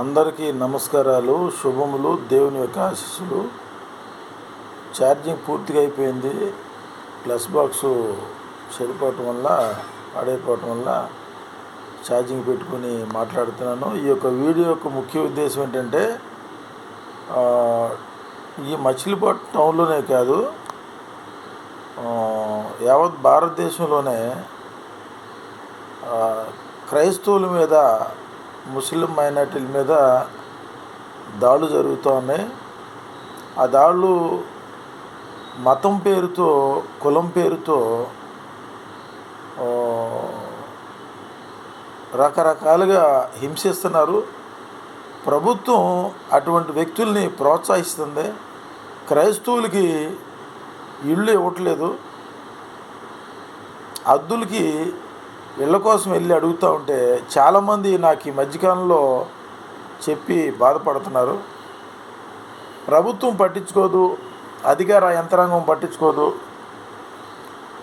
అందరికీ నమస్కారాలు శుభములు దేవుని యొక్క ఆశీస్సులు. ఛార్జింగ్ పూర్తిగా అయిపోయింది. ప్లస్ బాక్స్ చెడిపోవటం వల్ల పాడైపోవటం వల్ల ఛార్జింగ్ పెట్టుకొని మాట్లాడుతున్నాను. ఈ యొక్క వీడియో యొక్క ముఖ్య ఉద్దేశం ఏంటంటే ఈ మచిలీపట్నం టౌన్లోనే కాదు యావత్ భారతదేశంలోనే క్రైస్తవుల మీద ముస్లిం మైనార్టీల మీద దాడులు జరుగుతూ ఉన్నాయి ఆ దాడులు మతం పేరుతో కులం పేరుతో రకరకాలుగా హింసిస్తున్నారు. ప్రభుత్వం అటువంటి వ్యక్తుల్ని ప్రోత్సహిస్తుంది. క్రైస్తవులకి ఇళ్ళు ఇవ్వట్లేదు. అద్దులకి ఇళ్ళ కోసం వెళ్ళి అడుగుతూ ఉంటే చాలామంది నాకు ఈ మధ్యకాలంలో చెప్పి బాధపడుతున్నారు. ప్రభుత్వం పట్టించుకోదు అధికార యంత్రాంగం పట్టించుకోదు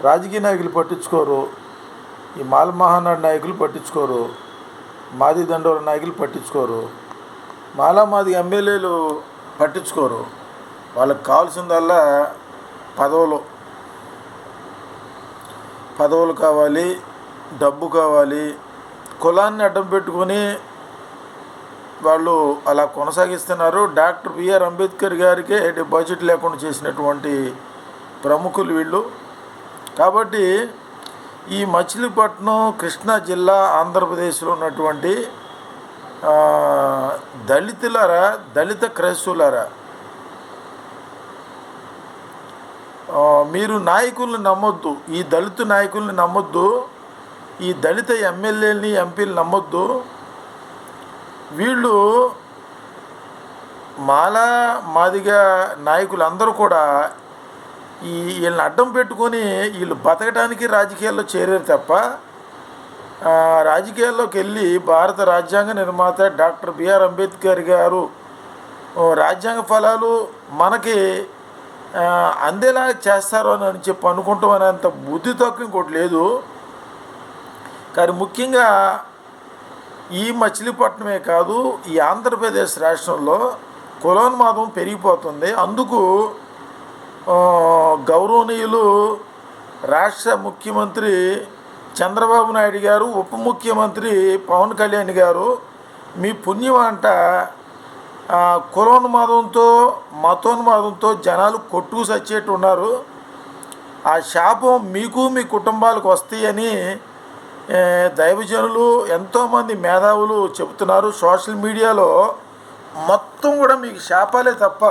రాజకీయ నాయకులు పట్టించుకోరు ఈ మాల మహానాడు నాయకులు పట్టించుకోరు మాది దండోర నాయకులు పట్టించుకోరు మాలా మాది ఎమ్మెల్యేలు పట్టించుకోరు. వాళ్ళకి కావాల్సిందల్లా పదవులు. పదవులు కావాలి డబ్బు కావాలి. కులాన్ని అడ్డం పెట్టుకొని వాళ్ళు అలా కొనసాగిస్తున్నారు. డాక్టర్ బిఆర్ అంబేద్కర్ గారికే డిపాజిట్ లేకుండా చేసినటువంటి ప్రముఖులు వీళ్ళు. కాబట్టి ఈ మచిలీపట్నం కృష్ణా జిల్లా ఆంధ్రప్రదేశ్లో ఉన్నటువంటి దళితులరా దళితులారా దళిత క్రైస్తవులారా మీరు నాయకుల్ని నమ్మొద్దు. ఈ దళిత నాయకుల్ని నమ్మొద్దు. ఈ దళిత ఎమ్మెల్యేలని ఎంపీలు నమ్మొద్దు. వీళ్ళు మాలా మాదిగా నాయకులందరూ కూడా ఈ వీళ్ళని అడ్డం పెట్టుకొని వీళ్ళు బతకడానికి రాజకీయాల్లో చేరారు తప్ప రాజకీయాల్లోకి వెళ్ళి భారత రాజ్యాంగ నిర్మాత డాక్టర్ బిఆర్ అంబేద్కర్ గారు రాజ్యాంగ ఫలాలు మనకి అందేలా చేస్తారు అని అని చెప్పి అనుకుంటాం అనేంత బుద్ధి తక్కువ ఇంకోటి లేదు. కానీ ముఖ్యంగా ఈ మచిలీపట్నమే కాదు ఈ ఆంధ్రప్రదేశ్ రాష్ట్రంలో కులోన్మాదం పెరిగిపోతుంది. అందుకు గౌరవనీయులు రాష్ట్ర ముఖ్యమంత్రి చంద్రబాబు నాయుడు గారు ఉప ముఖ్యమంత్రి పవన్ కళ్యాణ్ గారు మీ పుణ్యం అంట కులోన్మాదంతో మతోన్మాదంతో జనాలు కొట్టుకు సచ్చేట్టు ఉన్నారు ఆ శాపం మీకు మీ కుటుంబాలకు వస్తాయని దైవజనులు ఎంతోమంది మేధావులు చెబుతున్నారు. సోషల్ మీడియాలో మొత్తం కూడా మీకు శాపాలే తప్ప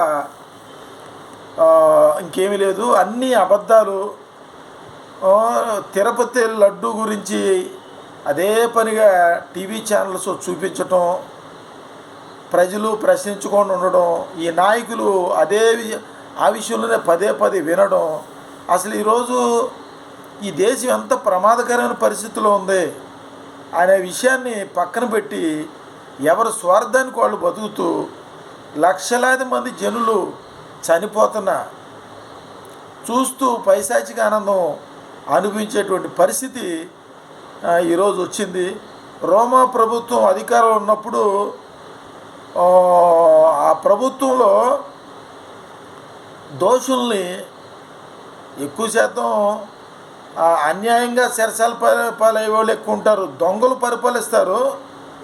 ఇంకేమీ లేదు. అన్నీ అబద్ధాలు తిరుపతి లడ్డు గురించి అదే పనిగా టీవీ ఛానల్స్ చూపించటం ప్రజలు ప్రశ్నించుకొని ఉండడం ఈ నాయకులు అదే ఆ విషయంలోనే పదే పదే వినడం అసలు ఈరోజు ఈ దేశం ఎంత ప్రమాదకరమైన పరిస్థితిలో ఉంది అనే విషయాన్ని పక్కన పెట్టి ఎవరి స్వార్థానికి వాళ్ళు బతుకుతూ లక్షలాది మంది జనులు చనిపోతున్నా చూస్తూ పైశాచిక ఆనందం అనిపించేటువంటి పరిస్థితి ఈరోజు వచ్చింది. రోమా ప్రభుత్వం అధికారంలో ఉన్నప్పుడు ఆ, ప్రభుత్వంలో దోషుల్ని ఎక్కువ శాతం అన్యాయంగా సెరసాల పాలయ్యే వాళ్ళు ఎక్కువ ఉంటారు. దొంగలు పరిపాలిస్తారు.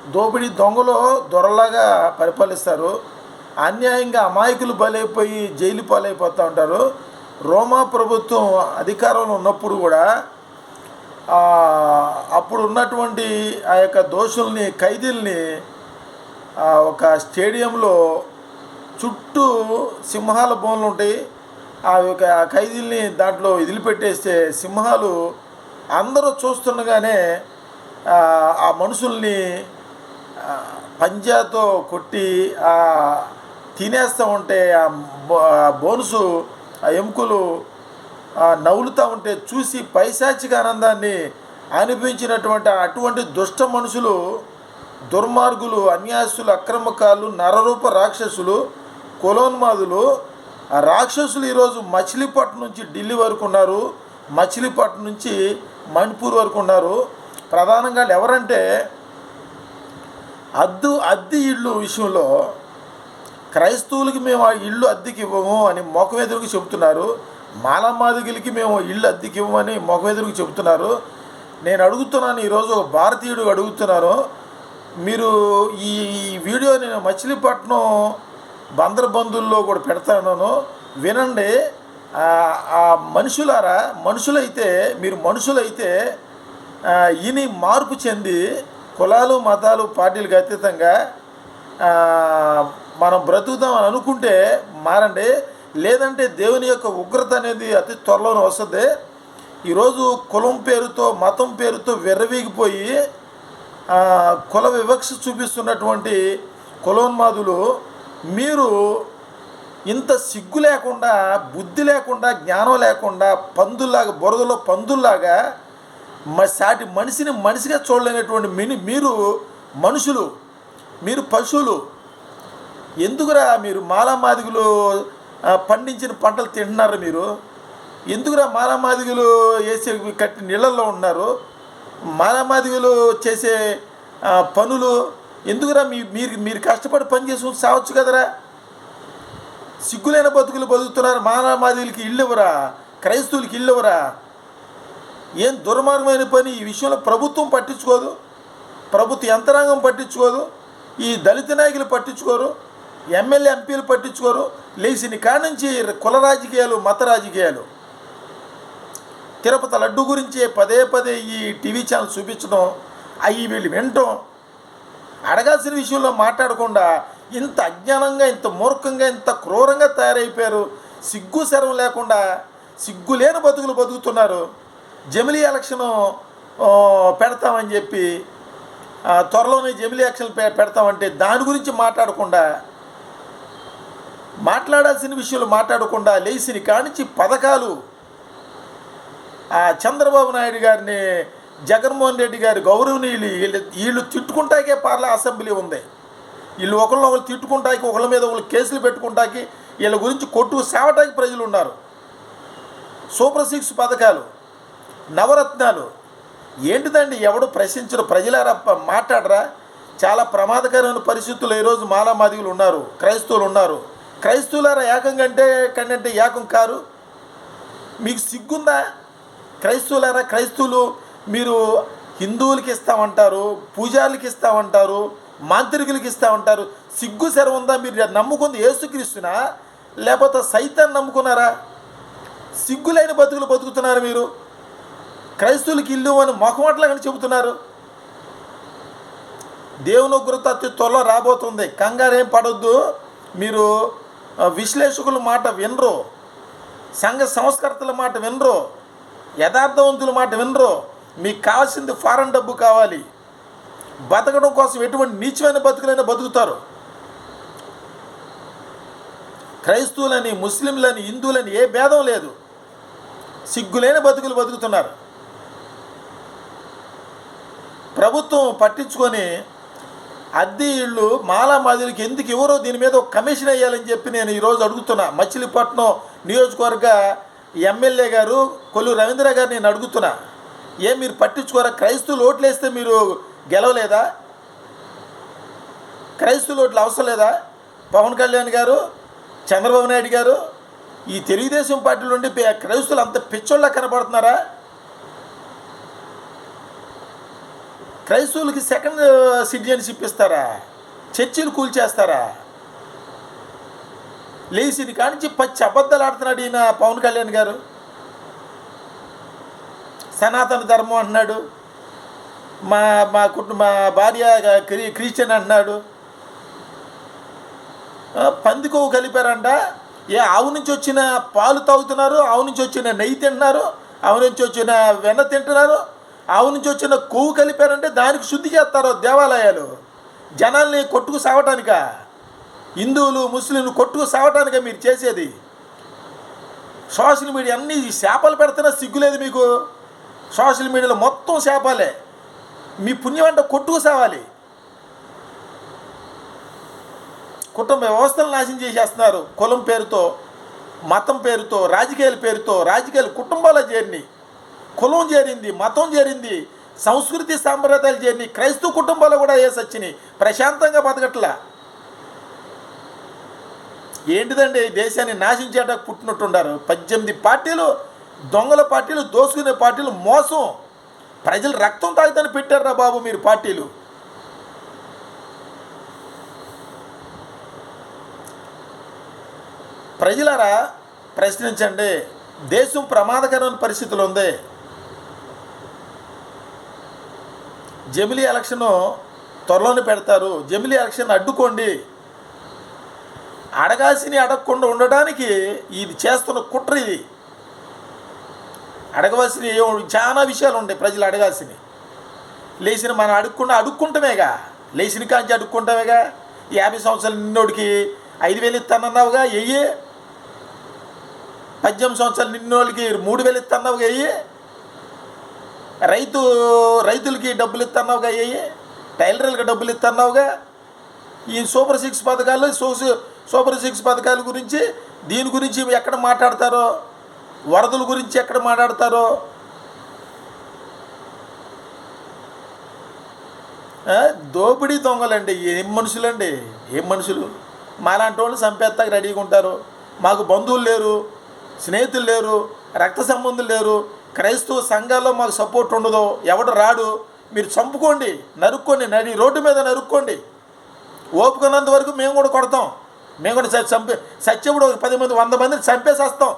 దోపిడీ దొంగలు దొరలాగా పరిపాలిస్తారు. అన్యాయంగా అమాయకులు బలైపోయి జైలు పాలైపోతూ ఉంటారు. రోమా ప్రభుత్వం అధికారంలో ఉన్నప్పుడు కూడా అప్పుడు ఉన్నటువంటి ఆ యొక్క దోషుల్ని ఖైదీల్ని ఒక స్టేడియంలో చుట్టూ సింహాల బోన్లు ఉంటాయి. ఆ యొక్క ఖైదీల్ని దాంట్లో వదిలిపెట్టేస్తే సింహాలు అందరూ చూస్తుండగానే ఆ, మనుషుల్ని పంజాతో కొట్టి ఆ, తినేస్తూ ఉంటే ఆ ఆ బోనుసు ఆ ఎముకలు నవ్వులుతూ ఉంటే చూసి పైశాచిక ఆనందాన్ని అనిపించినటువంటి అటువంటి దుష్ట మనుషులు దుర్మార్గులు అన్యాసులు అక్రమకాలు నరరూప రాక్షసులు కులోన్మాదులు ఆ రాక్షసులు ఈరోజు మచిలీపట్నం నుంచి ఢిల్లీ వరకు ఉన్నారు. మచిలీపట్నం నుంచి మణిపూర్ వరకు ఉన్నారు. ప్రధానంగా ఎవరంటే అద్దు అద్దె ఇళ్ళు విషయంలో క్రైస్తవులకి మేము ఆ ఇల్లు అద్దెకి ఇవ్వము అని మొఖమెదురుకు చెబుతున్నారు. మాలమాదిగులకి మేము ఇల్లు అద్దెకి ఇవ్వమని మొఖమెదురుకు చెబుతున్నారు. నేను అడుగుతున్నాను ఈరోజు ఒక భారతీయుడు అడుగుతున్నాను. మీరు ఈ వీడియో నేను మచిలీపట్నం బందర్ బంధువుల్లో కూడా పెడతాను వినండి ఆ- మనుషులారా మనుషులైతే మీరు మనుషులైతే ఇని మార్పు చెంది కులాలు మతాలు పార్టీలకు అతీతంగా మనం బ్రతుకుదాం అని అనుకుంటే మారండి. లేదంటే దేవుని యొక్క ఉగ్రత అనేది అతి త్వరలోనే వస్తుంది. ఈరోజు కులం పేరుతో మతం పేరుతో విర్రవీగిపోయి కుల వివక్ష చూపిస్తున్నటువంటి కులోన్మాదులు మీరు ఇంత సిగ్గు లేకుండా బుద్ధి లేకుండా జ్ఞానం లేకుండా పందుల్లాగా బురదలో పందుల్లాగా మ సాటి మనిషిని మనిషిగా చూడలేనటువంటి మిని మీరు మనుషులు మీరు పశువులు ఎందుకురా మీరు మాలామాదిగులు పండించిన పంటలు తింటున్నారు మీరు? ఎందుకురా మాలామాదిగులు వేసే కట్టి నీళ్ళల్లో ఉన్నారు? మాలామాదిగులు చేసే పనులు ఎందుకురా మీ మీరు మీరు కష్టపడి పని చేసుకుని సావచ్చు కదరా? సిగ్గులైన బతుకులు బతుకుతున్నారు మానవాదిలకి ఇల్లు ఇవ్వరా క్రైస్తవులకి ఇల్లు ఇవ్వరా ఏం దుర్మార్గమైన పని? ఈ విషయంలో ప్రభుత్వం పట్టించుకోదు. ప్రభుత్వ యంత్రాంగం పట్టించుకోదు. ఈ దళిత నాయకులు పట్టించుకోరు. ఎమ్మెల్యే ఎంపీలు పట్టించుకోరు. లేచిన కాడ నుంచి కుల రాజకీయాలు మత రాజకీయాలు. తిరుపతి లడ్డు గురించి పదే పదే ఈ టీవీ ఛానల్ చూపించడం అవి వీళ్ళు వినటం అడగాల్సిన విషయంలో మాట్లాడకుండా ఇంత అజ్ఞానంగా ఇంత మూర్ఖంగా ఇంత క్రూరంగా తయారైపోయారు. సిగ్గు శరం లేకుండా సిగ్గు లేని బతుకులు బతుకుతున్నారు. జమిలీ ఎలక్షన్ పెడతామని చెప్పి త్వరలోనే జమిలీ ఎలక్షన్ పె పెడతామంటే దాని గురించి మాట్లాడకుండా మాట్లాడాల్సిన విషయాలు మాట్లాడకుండా లేచిన కానించి పథకాలు ఆ చంద్రబాబు నాయుడు గారిని జగన్మోహన్ రెడ్డి గారి గౌరవనీయులు వీళ్ళు వీళ్ళు తిట్టుకుంటాకే పార్ల అసెంబ్లీ ఉంది. వీళ్ళు ఒకళ్ళని ఒకళ్ళు తిట్టుకుంటాకి ఒకళ్ళ మీద ఒకళ్ళు కేసులు పెట్టుకుంటాకి వీళ్ళ గురించి కొట్టు సేవటానికి ప్రజలు ఉన్నారు. సూపర్ సిక్స్ పథకాలు నవరత్నాలు ఏంటిదండి ఎవడు ప్రశ్నించరు ప్రజలారా మాట్లాడరా? చాలా ప్రమాదకరమైన పరిస్థితుల్లో ఈరోజు మాలామాదిగులు ఉన్నారు క్రైస్తవులు ఉన్నారు. క్రైస్తవులారా ఏకం కంటే కంటే ఏకం కారు? మీకు సిగ్గుందా? క్రైస్తవులారా క్రైస్తవులు మీరు హిందువులకి ఇస్తామంటారు పూజారులకి ఇస్తామంటారు మాంత్రికులకి ఇస్తామంటారు సిగ్గు ఉందా మీరు నమ్ముకుంది ఏసుక్రీస్తునా లేకపోతే సైతాన్ని నమ్ముకున్నారా? సిగ్గులైన బతుకులు బతుకుతున్నారు మీరు. క్రైస్తవులకి ఇల్లు అని మొఖమట్లాగని చెబుతున్నారు. దేవుని ఉగ్రత అతి త్వరలో రాబోతుంది. కంగారేం పడొద్దు. మీరు విశ్లేషకుల మాట వినరు. సంఘ సంస్కర్తల మాట వినరు. యథార్థవంతుల మాట వినరు. మీకు కావాల్సింది ఫారెన్ డబ్బు కావాలి. బతకడం కోసం ఎటువంటి నీచమైన బతుకులైనా బతుకుతారు. క్రైస్తవులని ముస్లింలని హిందువులని ఏ భేదం లేదు. సిగ్గులేని బతుకులు బతుకుతున్నారు. ప్రభుత్వం పట్టించుకొని అద్దె ఇళ్ళు మాలామాదిలకి ఎందుకు ఎవరో దీని మీద ఒక కమిషన్ వేయాలని చెప్పి నేను ఈరోజు అడుగుతున్నా. మచిలీపట్నం నియోజకవర్గ ఎమ్మెల్యే గారు కొల్లు రవీంద్ర గారు నేను అడుగుతున్నా. ఏం మీరు పట్టించుకోరా? క్రైస్తవులు ఓట్లు వేస్తే మీరు గెలవలేదా? క్రైస్తవులు ఓట్లు అవసరం లేదా? పవన్ కళ్యాణ్ గారు చంద్రబాబు నాయుడు గారు ఈ తెలుగుదేశం పార్టీ నుండి పే- క్రైస్తవులు అంత పిచ్చోళ్ళ కనబడుతున్నారా క్రైస్తవులకి సెకండ్ సిటిజన్షిప్ ఇస్తారా? చర్చిలు కూల్చేస్తారా? లేచిది కానించి పచ్చి అబద్ధాలు ఆడుతున్నాడు ఈయన పవన్ కళ్యాణ్ గారు. సనాతన ధర్మం అంటున్నాడు. మా మా కుటుంబ మా భార్య క్రి క్రిస్టియన్ అంటున్నాడు. ఆ, పందికొవ్వు కలిపారంట. ఏ ఆవు నుంచి వచ్చిన పాలు తాగుతున్నారు ఆవు నుంచి వచ్చిన నెయ్యి తింటున్నారు ఆవు నుంచి వచ్చిన వెన్న తింటున్నారు ఆవు నుంచి వచ్చిన కొవ్వు కలిపారంటే దానికి శుద్ధి చేస్తారు దేవాలయాలు. జనాల్ని కొట్టుకు సావటానిక? హిందువులు ముస్లింలు కొట్టుకు సావటానిక మీరు చేసేది? సోషల్ మీడియా అన్నీ శాపలు పెడుతున్నా సిగ్గులేదు మీకు? సోషల్ మీడియాలో మొత్తం శాపాలే. మీ పుణ్యం అంటే కొట్టుకు సావాలి. కుటుంబ వ్యవస్థలు నాశనం చేసేస్తున్నారు. కులం పేరుతో మతం పేరుతో రాజకీయాల పేరుతో రాజకీయాలు కుటుంబాల చేరిని కులం చేరింది మతం చేరింది సంస్కృతి సాంప్రదాయాలు చేరిని క్రైస్తవ కుటుంబాలు కూడా ఏ ప్రశాంతంగా బతకట్లా. ఏంటిదండి ఈ దేశాన్ని నాశించేటకు పుట్టినట్టున్నారు పద్దెనిమిది పార్టీలు దొంగల పార్టీలు దోసుకునే పార్టీలు మోసం. ప్రజలు రక్తం తాగుతాని పెట్టారా బాబు మీరు పార్టీలు. ప్రజలారా ప్రశ్నించండి. దేశం ప్రమాదకరమైన పరిస్థితులు ఉంది. జమిలీ ఎలక్షన్ త్వరలోనే పెడతారు. జమిలీ ఎలక్షన్ అడ్డుకోండి. అడగాల్సిని అడగకుండా ఉండడానికి ఇది చేస్తున్న కుట్ర ఇది. అడగవలసిన చాలా విషయాలు ఉన్నాయి ప్రజలు అడగాల్సినవి. లేచిన మనం అడుక్కుండా అడుక్కుంటామేగా. లేచిన కాంచి అడుక్కుంటామేగా. యాభై సంవత్సరాల నిన్నోడికి ఐదు వేలు ఇస్తానన్నావుగా ఎయ్యి పద్దెనిమిది సంవత్సరాలు నిన్నోళ్ళకి మూడు వేలు ఇస్తున్నావుగా ఎయ్యి రైతు రైతులకి డబ్బులు ఇస్తున్నావుగా వెయ్యి టైలర్లకు డబ్బులు ఇస్తున్నావుగా ఈ సూపర్ సిక్స్ పథకాలు సూపర్ సిక్స్ పథకాల గురించి దీని గురించి ఎక్కడ మాట్లాడతారో వరదల గురించి ఎక్కడ మాట్లాడతారో? దోపిడీ దొంగలండి ఏం మనుషులండి? ఏం మనుషులు? మాలాంటి వాళ్ళు చంపేస్తాక రెడీగా ఉంటారు. మాకు బంధువులు లేరు స్నేహితులు లేరు రక్త సంబంధులు లేరు. క్రైస్తవ సంఘాల్లో మాకు సపోర్ట్ ఉండదు. ఎవడు రాడు మీరు చంపుకోండి నరుక్కోండి నడి రోడ్డు మీద నరుక్కోండి. ఓపుకున్నంత వరకు మేము కూడా కొడతాం. మేము కూడా చంపే సత్యప్పుడు ఒక పది మంది వంద మందిని చంపేసేస్తాం.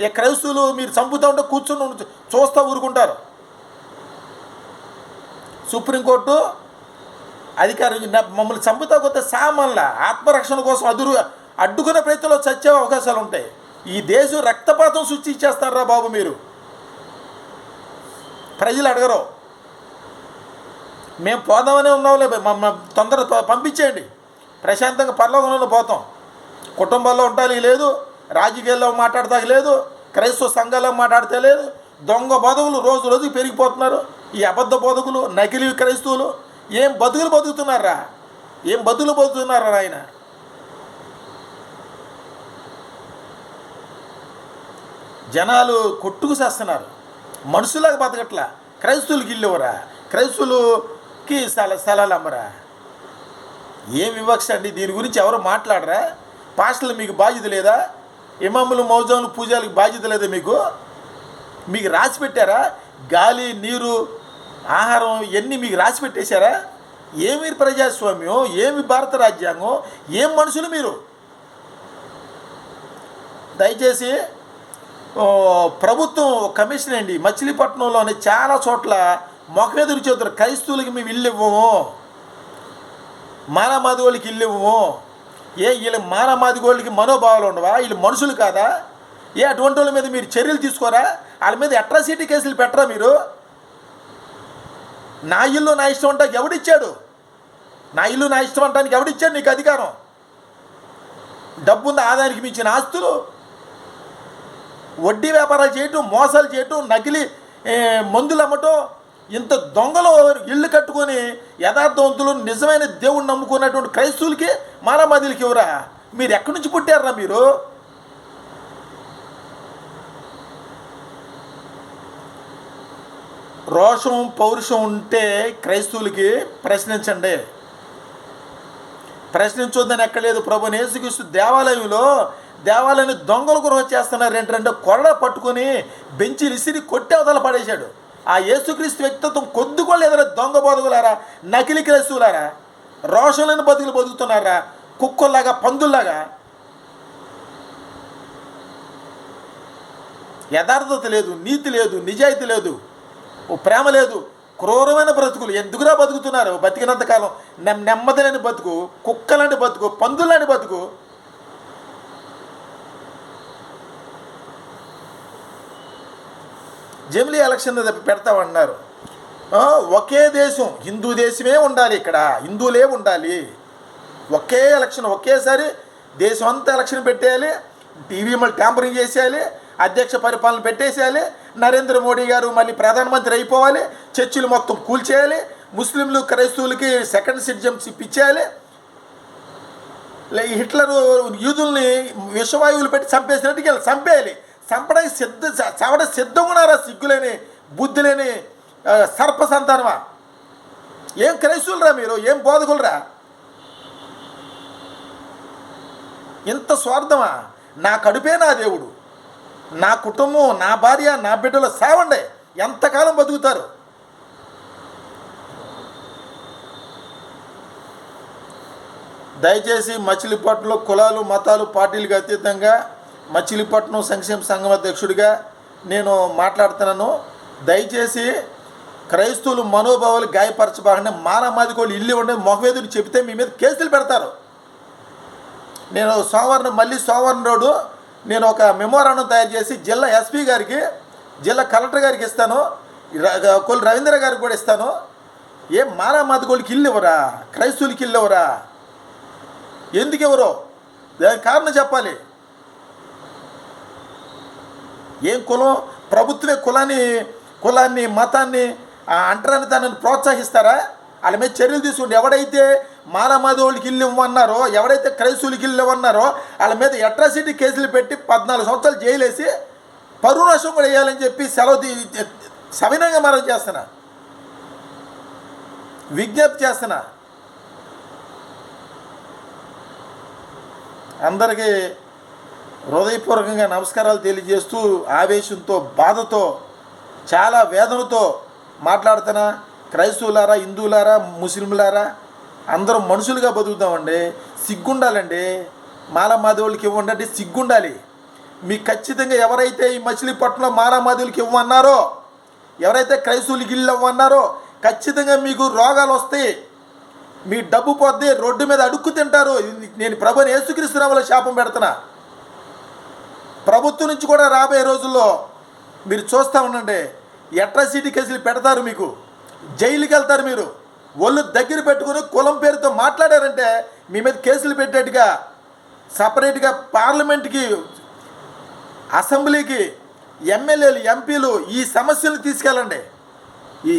ఇక క్రైస్తువులు మీరు చంపుతూ ఉంటే కూర్చుని చూస్తూ ఊరుకుంటారు. సుప్రీంకోర్టు అధికారం మమ్మల్ని చంపుతా కొత్త సామాన్ల ఆత్మరక్షణ కోసం అదురు అడ్డుకునే ప్రయత్నంలో చచ్చే అవకాశాలు ఉంటాయి. ఈ దేశం రక్తపాతం సృష్టించేస్తారా బాబు మీరు? ప్రజలు అడగరు. మేము పోదామనే ఉన్నాంలే మమ్మ తొందర పంపించేయండి. ప్రశాంతంగా పర్లోకంలో పోతాం. కుటుంబాల్లో ఉండాలి లేదు. రాజకీయాల్లో మాట్లాడతానికి లేదు క్రైస్తవ సంఘాల్లో మాట్లాడితే లేదు దొంగ బతుకులు రోజు రోజు పెరిగిపోతున్నారు. ఈ అబద్ధ బతుకులు నకిలీ క్రైస్తవులు ఏం బతుకులు బతుకుతున్నారా? ఏం బతుకులు బతుకుతున్నారా ఆయన జనాలు కొట్టుకు చేస్తున్నారు. మనుషులాగా బతకట్లా. క్రైస్తవులకి ఇల్లు ఇవ్వరా? స్థల స్థలాలు అమ్మరా? ఏం వివక్ష అండి? దీని గురించి ఎవరు మాట్లాడరా? పాస్టర్లు మీకు బాధ్యత లేదా? ఇమాములు మౌజాములు పూజలకు బాధ్యత లేదా మీకు? మీకు రాసి పెట్టారా? గాలి నీరు ఆహారం ఇవన్నీ మీకు రాసి పెట్టేశారా? ఏమి ప్రజాస్వామ్యం? ఏమి భారత రాజ్యాంగం? ఏం మనుషులు మీరు? దయచేసి ప్రభుత్వం కమిషన్ అండి. మచిలీపట్నంలోని చాలా చోట్ల మొఖమెదురు చేతులు క్రైస్తవులకి మేము ఇల్లు ఇవ్వము. మానమాదిగోళ్ళకి ఇల్లు ఇవ్వము. ఏ వీళ్ళ మానమాదిగోళ్ళకి మనోభావాలు ఉండవా? వీళ్ళు మనుషులు కాదా? ఏ అటువంటి వాళ్ళ మీద మీరు చర్యలు తీసుకోరా? వాళ్ళ మీద అట్రాసిటీ కేసులు పెట్టరా మీరు? నా ఇల్లు నా ఇష్టం అంటానికి ఎవడిచ్చాడు? నా ఇల్లు నా ఇష్టం అంటానికి ఎవడిచ్చాడు నీకు అధికారం? డబ్బుంది ఆదాయానికి మించిన ఆస్తులు? వడ్డీ వ్యాపారాలు చేయటం మోసాలు చేయటం నకిలీ మందులు అమ్మటం ఇంత దొంగలు ఇళ్ళు కట్టుకొని యథార్థవంతులు నిజమైన దేవుణ్ణి నమ్ముకున్నటువంటి క్రైస్తవులకి మానవాదులకి ఎవరా? మీరు ఎక్కడి నుంచి పుట్టారా మీరు? రోషం పౌరుషం ఉంటే క్రైస్తవులకి ప్రశ్నించండి. ప్రశ్నించొద్దని ఎక్కలేదు. ప్రభు యేసుక్రీస్తు దేవాలయంలో దేవాలయాన్ని దొంగలు గృహ చేస్తున్నారు. ఏంటంటే కొరడ పట్టుకొని బెంచీలు ఇసిరి కొట్టి అవతల పడేశాడు. ఆ యేసుక్రీస్తు వ్యక్తిత్వం కొద్ది దొంగ బతుకులారా నకిలీ క్రైస్తువులారా రోషం బతుకులు బతుకుతున్నారా కుక్కల్లాగా పందుల్లాగా? యథార్థత లేదు నీతి లేదు నిజాయితీ లేదు ఓ ప్రేమ లేదు క్రూరమైన బ్రతుకులు ఎందుకురా బతుకుతున్నారు? బతికినంత కాలం నెమ్ బతుకు కుక్కలాంటి బతుకు పందులాంటి బతుకు. జమిలీ ఎలక్షన్ పెడతామన్నారు ఒకే దేశం హిందూ దేశమే ఉండాలి ఇక్కడ హిందువులే ఉండాలి. ఒకే ఎలక్షన్ ఒకేసారి దేశం అంతా ఎలక్షన్ పెట్టేయాలి టీవీ మళ్ళీ ట్యాంపరింగ్ చేసేయాలి అధ్యక్ష పరిపాలన పెట్టేసేయాలి నరేంద్ర మోడీ గారు మళ్ళీ ప్రధానమంత్రి అయిపోవాలి చర్చిలు మొత్తం కూల్చేయాలి ముస్లింలు క్రైస్తవులకి సెకండ్ సిటిజన్షిప్ ఇచ్చేయాలి. హిట్లర్ యూదుల్ని విషవాయువులు పెట్టి చంపేసినట్టుకి వెళ్ళి చంపేయాలి. చంపడానికి సిద్ధ చ- చావడానికి సిద్ధంగా ఉన్నారా సిగ్గులేని బుద్ధి లేని సర్ప సంతానమా ఏం క్రైస్తువులరా మీరు? ఏం బోధకులరా? ఇంత స్వార్థమా? నా కడుపే నా దేవుడు. నా కుటుంబం నా భార్య నా బిడ్డలు సావండి ఎంతకాలం బతుకుతారు? దయచేసి మచిలీపట్నంలో కులాలు మతాలు పార్టీలకు అతీతంగా మచిలీపట్నం సంక్షేమ సంఘం అధ్యక్షుడిగా నేను మాట్లాడుతున్నాను. దయచేసి క్రైస్తవులు మనోభావాలు గాయపరచబాకండి. మానమాదికి ఇల్లు ఉండే మొహవేదుడు చెబితే మీ మీద కేసులు పెడతారు. నేను సోమవారం మళ్ళీ సోమవారం రోడ్డు నేను ఒక మెమోరాండం తయారు చేసి జిల్లా ఎస్పీ గారికి జిల్లా కలెక్టర్ గారికి ఇస్తాను. కొలు కొల్లు రవీంద్ర గారికి కూడా ఇస్తాను. ఏం మానమాదికోళ్ళకి ఇల్లు ఇవ్వరా? క్రైస్తవులకి ఇల్లు ఇవ్వరా? ఎందుకు ఎవరో దానికి కారణం చెప్పాలి. ఏం కులం? ప్రభుత్వమే కులాన్ని కులాన్ని మతాన్ని ఆ అంటరాని దానిని ప్రోత్సహిస్తారా? వాళ్ళ మీద చర్యలు తీసుకుంటే ఎవడైతే మానమాధవులకి ఇల్లు ఇవ్వన్నారో ఎవడైతే క్రైస్తువులకి ఇల్లు ఇవ్వన్నారో వాళ్ళ మీద అట్రాసిటీ కేసులు పెట్టి పద్నాలుగు సంవత్సరాలు జైలేసి పరువు నష్టం కూడా వేయాలని చెప్పి సెలవు సవినంగా మనం చేస్తున్నా. విజ్ఞప్తి చేస్తున్నా. అందరికీ హృదయపూర్వకంగా నమస్కారాలు తెలియజేస్తూ ఆవేశంతో బాధతో చాలా వేదనతో మాట్లాడుతున్నా క్రైస్తవులారా హిందువులారా ముస్లింలారా అందరం మనుషులుగా బతుకుతామండి. సిగ్గుండాలండి. మాలమాధవులకి ఇవ్వండి అంటే సిగ్గుండాలి. మీకు ఖచ్చితంగా ఎవరైతే ఈ మచిలీపట్నంలో మాలమాధవులకి ఇవ్వమన్నారో ఎవరైతే క్రైస్తవులకి ఇల్లు ఇవ్వన్నారో ఖచ్చితంగా మీకు రోగాలు వస్తాయి. మీ డబ్బు పొద్దు రోడ్డు మీద అడుక్కు తింటారు. నేను ప్రభుని యేసుక్రీస్తునామలో శాపం పెడుతున్నా. ప్రభుత్వం నుంచి కూడా రాబోయే రోజుల్లో మీరు చూస్తూ ఉండండి. అట్రాసిటీ కేసులు పెడతారు మీకు? జైలుకి వెళ్తారు మీరు. ఒళ్ళు దగ్గర పెట్టుకుని కులం పేరుతో మాట్లాడారంటే మీ మీద కేసులు పెట్టేట్టుగా సపరేట్గా పార్లమెంట్కి అసెంబ్లీకి ఎమ్మెల్యేలు ఎంపీలు ఈ సమస్యలు తీసుకెళ్ళండి. ఈ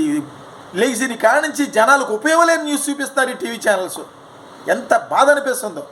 లేచిన కాడ నుంచి జనాలకు ఉపయోగం లేని న్యూస్ చూపిస్తారు ఈ టీవీ ఛానల్స్. ఎంత బాధ అనిపిస్తుందో.